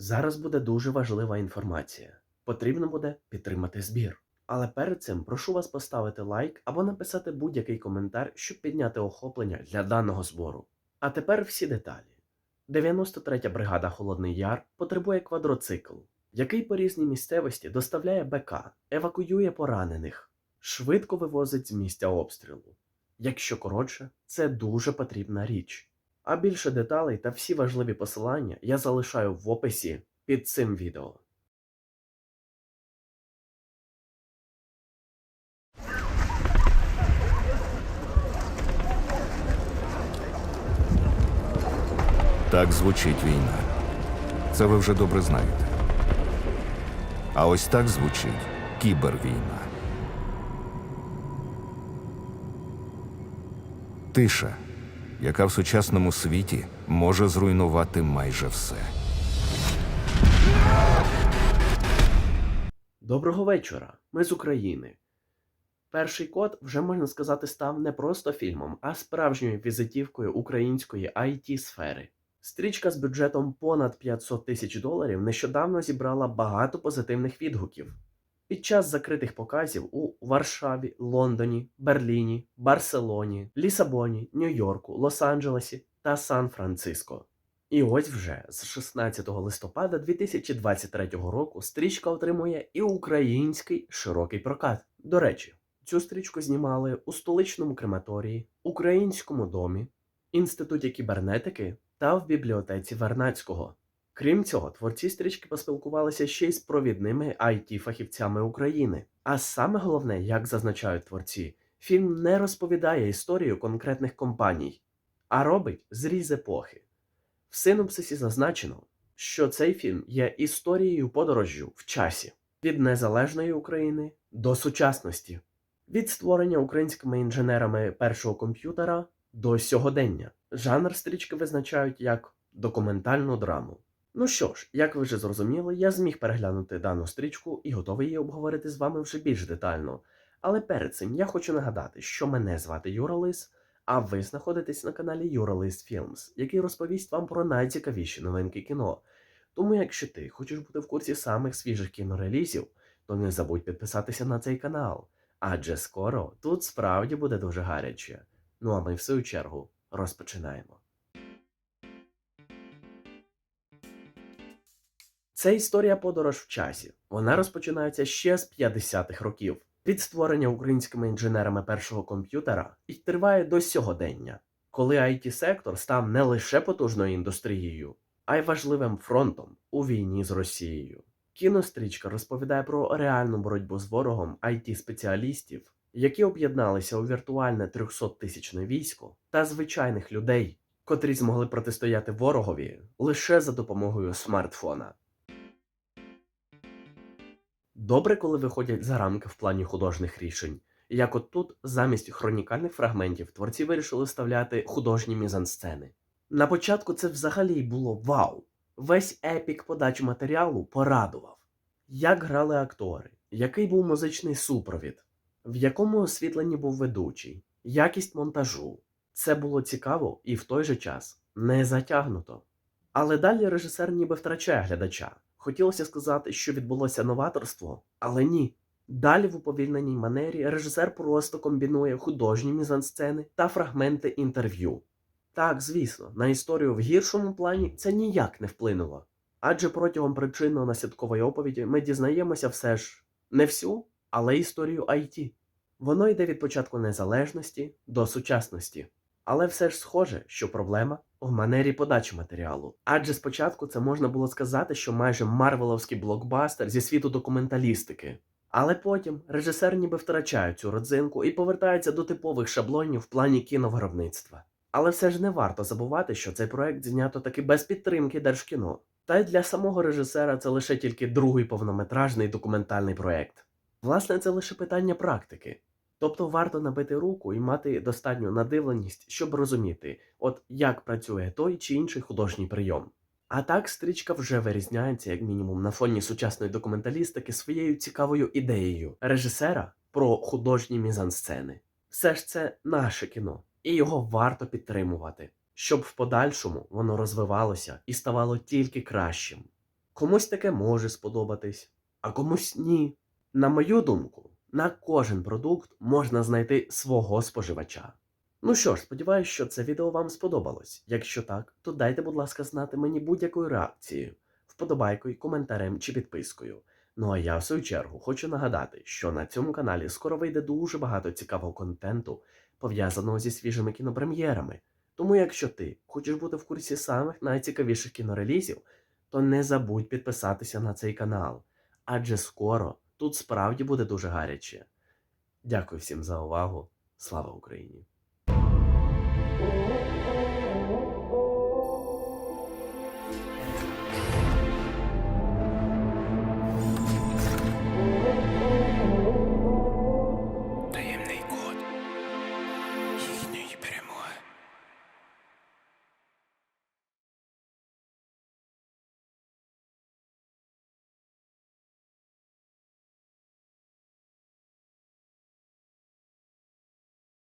Зараз буде дуже важлива інформація. Потрібно буде підтримати збір. Але перед цим прошу вас поставити лайк або написати будь-який коментар, щоб підняти охоплення для даного збору. А тепер всі деталі. 93-я бригада Холодний Яр потребує квадроцикл, який по різній місцевості доставляє БК, евакуює поранених, швидко вивозить з місця обстрілу. Якщо коротше, це дуже потрібна річ. А більше деталей та всі важливі посилання я залишаю в описі під цим відео. Так звучить війна. Це ви вже добре знаєте. А ось так звучить кібервійна. Тиша, яка в сучасному світі може зруйнувати майже все. Доброго вечора, ми з України. Перший код вже можна сказати став не просто фільмом, а справжньою візитівкою української it сфери. Стрічка з бюджетом понад 500 тисяч доларів нещодавно зібрала багато позитивних відгуків. Під час закритих показів у Варшаві, Лондоні, Берліні, Барселоні, Лісабоні, Нью-Йорку, Лос-Анджелесі та Сан-Франциско. І ось вже з 16 листопада 2023 року стрічка отримує і український широкий прокат. До речі, цю стрічку знімали у столичному крематорії, українському домі, інституті кібернетики та в бібліотеці Вернацького. Крім цього, творці стрічки поспілкувалися ще й з провідними it фахівцями України. А саме головне, як зазначають творці, фільм не розповідає історію конкретних компаній, а робить зріз епохи. В синопсисі зазначено, що цей фільм є історією подорожжю в часі від незалежної України до сучасності, від створення українськими інженерами першого комп'ютера до сьогодення. Жанр стрічки визначають як документальну драму. Ну що ж, як ви вже зрозуміли, я зміг переглянути дану стрічку і готовий її обговорити з вами вже більш детально. Але перед цим я хочу нагадати, що мене звати Юра Лис, а ви знаходитесь на каналі Юралист Філмс, який розповість вам про найцікавіші новинки кіно. Тому, якщо ти хочеш бути в курсі самих свіжих кінорелізів, то не забудь підписатися на цей канал, адже скоро тут справді буде дуже гаряче. Ну а ми в свою чергу розпочинаємо. Це історія подорож в часі. Вона розпочинається ще з 50-х років від створення українськими інженерами першого комп'ютера і триває до сьогодення, коли it сектор став не лише потужною індустрією, а й важливим фронтом у війні з Росією. Кінострічка розповідає про реальну боротьбу з ворогом it спеціалістів які об'єдналися у віртуальне 300-тисячне військо та звичайних людей, котрі змогли протистояти ворогові лише за допомогою смартфона. Добре, коли виходять за рамки в плані художніх рішень. Як от тут, замість хронікальних фрагментів, творці вирішили вставляти художні мізансцени. На початку це взагалі було вау! Весь епік подачі матеріалу порадував. Як грали актори, який був музичний супровід, в якому освітленні був ведучий, якість монтажу. Це було цікаво і в той же час не затягнуто. Але далі режисер ніби втрачає глядача. Хотілося сказати, що відбулося новаторство, але ні. Далі в уповільненій манері режисер просто комбінує художні мізансцени та фрагменти інтерв'ю. Так, звісно, на історію в гіршому плані це ніяк не вплинуло. Адже протягом причинно-наслідкової оповіді ми дізнаємося все ж не всю, але історію IT. Воно йде від початку незалежності до сучасності. Але все ж схоже, що проблема в манері подачі матеріалу. Адже спочатку це можна було сказати, що майже марвеловський блокбастер зі світу документалістики. Але потім режисер ніби втрачає цю родзинку і повертається до типових шаблонів в плані кіновиробництва. Але все ж не варто забувати, що цей проект знято таки без підтримки Держкіно. Та й для самого режисера це лише тільки другий повнометражний документальний проект. Власне, це лише питання практики. Тобто варто набити руку і мати достатню надивленість, щоб розуміти, от як працює той чи інший художній прийом. А так стрічка вже вирізняється, як мінімум, на фоні сучасної документалістики своєю цікавою ідеєю режисера про художні мізансцени. Все ж це наше кіно, і його варто підтримувати, щоб в подальшому воно розвивалося і ставало тільки кращим. Комусь таке може сподобатись, а комусь ні. На мою думку, на кожен продукт можна знайти свого споживача. Ну що ж, сподіваюся, що це відео вам сподобалось. Якщо так, то дайте, будь ласка, знати мені будь-якою реакцією, вподобайкою, коментарем чи підпискою. Ну а я в свою чергу хочу нагадати, що на цьому каналі скоро вийде дуже багато цікавого контенту, пов'язаного зі свіжими кінопрем'єрами. Тому, якщо ти хочеш бути в курсі самих найцікавіших кінорелізів, то не забудь підписатися на цей канал, адже скоро тут справді буде дуже гаряче. Дякую всім за увагу. Слава Україні!